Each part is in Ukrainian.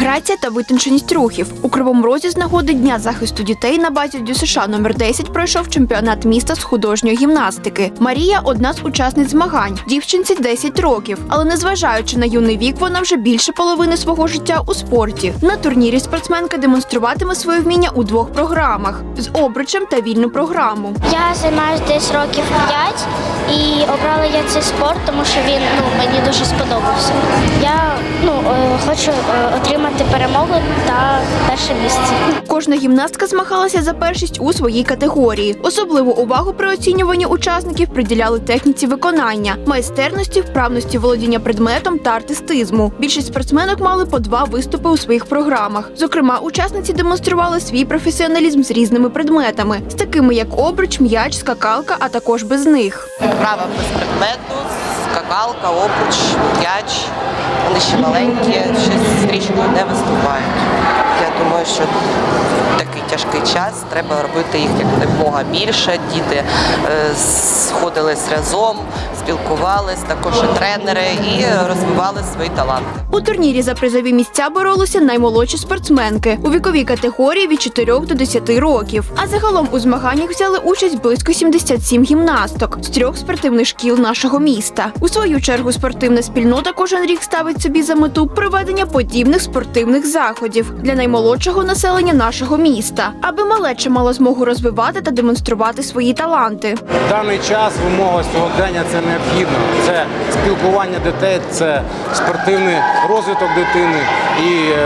інтеграція та витонченість рухів. У Кривому Розі з нагоди Дня захисту дітей на базі ДЮСШ номер 10 пройшов чемпіонат міста з художньої гімнастики. Марія одна з учасниць змагань. Дівчинці 10 років. Але незважаючи на юний вік, вона вже більше половини свого життя у спорті. На турнірі спортсменка демонструватиме своє вміння у двох програмах з обручем та вільну програму. Я займаюся десь років 5 і обрала я цей спорт, тому що він ну, мені дуже сподобався. Я ну, е, хочу е, отримати перемогу та перше місце. Кожна гімнастка змагалася за першість у своїй категорії. Особливу увагу при оцінюванні учасників приділяли техніці виконання, майстерності, вправності володіння предметом та артистизму. Більшість спортсменок мали по два виступи у своїх програмах. Зокрема, учасниці демонстрували свій професіоналізм з різними предметами, з такими як обруч, м'яч, скакалка, а також без них. Вправа без предмету, скакалка, обруч, м'яч. Вони ще маленькі, ще з стрічкою не виступають. Я думаю, що в такий тяжкий час треба робити їх якомога більше. Діти е, сходились разом, спілкувались, також і тренери і розвивали свої таланти. У турнірі за призові місця боролися наймолодші спортсменки у віковій категорії від 4 до 10 років. А загалом у змаганнях взяли участь близько 77 гімнасток з трьох спортивних шкіл нашого міста. У свою чергу спортивна спільнота кожен рік ставить собі за мету проведення подібних спортивних заходів для наймолодшого населення нашого міста, аби малече мало змогу розвивати та демонструвати свої таланти. В даний час в умовах сьогодення це необхідно. Це спілкування дітей, це спортивний розвиток дитини і е,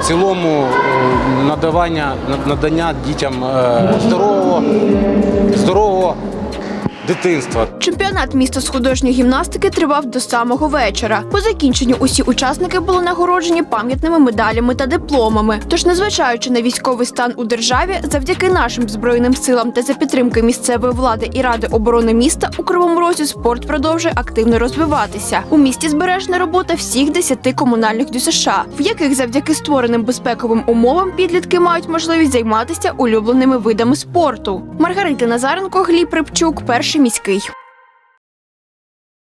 в цілому е, надавання надання дітям е, здорового, здорового дитинства. Чемпіонат міста з художньої гімнастики тривав до самого вечора. По закінченню усі учасники були нагороджені пам'ятними медалями та дипломами. Тож, незважаючи на військовий стан у державі, завдяки нашим збройним силам та за підтримки місцевої влади і ради оборони міста у Кривому Розі спорт продовжує активно розвиватися. У місті збережена робота всіх 10 комунальних ДЮСШ, в яких завдяки створеним безпековим умовам підлітки мають можливість займатися улюбленими видами спорту. Маргарита Назаренко, Гліб Рибчук, перший міський.